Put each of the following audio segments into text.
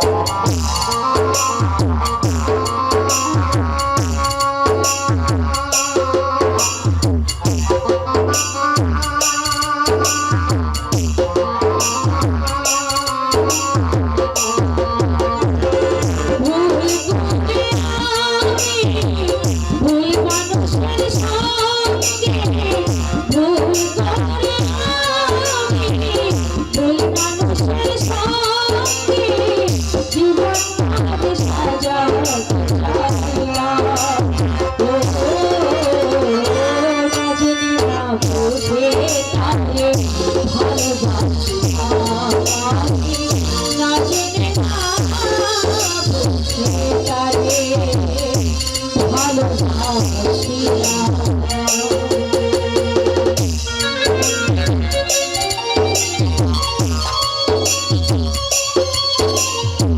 Thank you. Boom.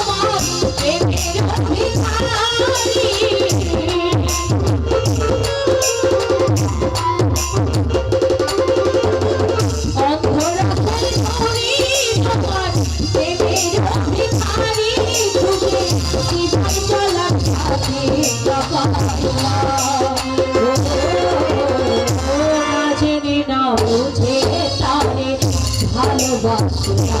ভালোবাসি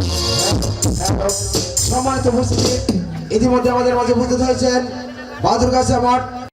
সম্মানিত উপস্থিতি ইতিমধ্যে আমাদের মাঝে উপস্থিত হয়েছেন বাদুর কাছে আমার